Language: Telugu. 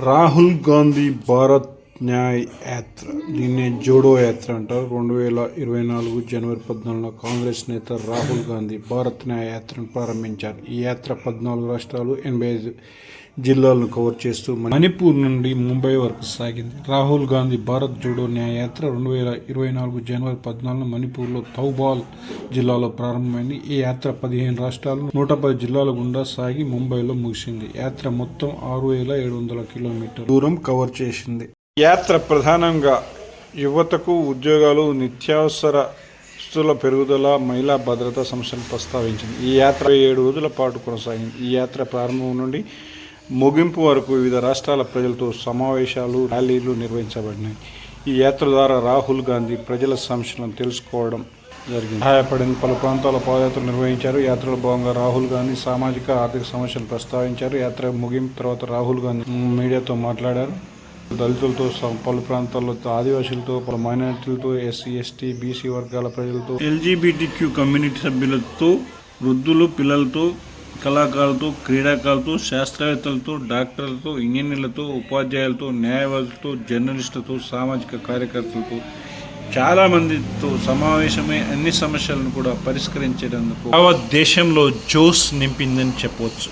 రాహుల్ గాంధీ భారత్ న్యాయ యాత్ర దీన్నే జోడో యాత్ర అంటారు. రెండు వేల ఇరవై నాలుగు జనవరి పద్నాలుగున కాంగ్రెస్ నేత రాహుల్ గాంధీ భారత్ న్యాయ యాత్రను ప్రారంభించారు. ఈ యాత్ర పద్నాలుగు రాష్ట్రాలు ఎనభై ఐదు జిల్లాలను కవర్ చేస్తూ మణిపూర్ నుండి ముంబై వరకు సాగింది. రాహుల్ గాంధీ భారత్ జోడో న్యాయ యాత్ర రెండు వేల ఇరవై నాలుగు జనవరి పద్నాలుగున మణిపూర్లో థౌబాల్ జిల్లాలో ప్రారంభమైంది. ఈ యాత్ర పదిహేను రాష్ట్రాలు నూట పది జిల్లాల గుండా సాగి ముంబైలో ముగిసింది. యాత్ర మొత్తం ఆరు వేల ఏడు వందల కిలోమీటర్ దూరం కవర్ చేసింది. యాత్ర ప్రధానంగా యువతకు ఉద్యోగాలు నిత్యావసర స్థుల పెరుగుదల మహిళా భద్రతా సమస్యలను ప్రస్తావించింది. ఈ యాత్ర ఏడు రోజుల పాటు కొనసాగింది. ఈ యాత్ర ప్రారంభం నుండి ముగింపు వరకు వివిధ రాష్ట్రాల ప్రజలతో సమావేశాలు ర్యాలీలు నిర్వహించబడినాయి. ఈ యాత్ర ద్వారా రాహుల్ గాంధీ ప్రజల సమస్యలను తెలుసుకోవడం జరిగింది. సహాయపడిన పలు ప్రాంతాల పాదయాత్ర నిర్వహించారు. యాత్రలో భాగంగా రాహుల్ గాంధీ సామాజిక ఆర్థిక సమస్యలు ప్రస్తావించారు. యాత్ర ముగింపు తర్వాత రాహుల్ గాంధీ మీడియాతో మాట్లాడారు. దళితులతో స- పలు ప్రాంతాల్లో ఆదివాసులతో పలు మైనార్టీలతో ఎస్సీ ఎస్టీ బీసీ వర్గాల ప్రజలతో ఎల్జీబీటీక్యూ కమ్యూనిటీ సభ్యులతో వృద్ధులు పిల్లలతో కళాకారులతో క్రీడాకారులతో శాస్త్రవేత్తలతో డాక్టర్లతో ఇంజనీర్లతో ఉపాధ్యాయులతో న్యాయవాదులతో జర్నలిస్టులతో సామాజిక కార్యకర్తలతో చాలామందితో సమావేశమై అన్ని సమస్యలను కూడా పరిష్కరించేటందుకు దేశంలో జోస్ నింపిందని చెప్పవచ్చు.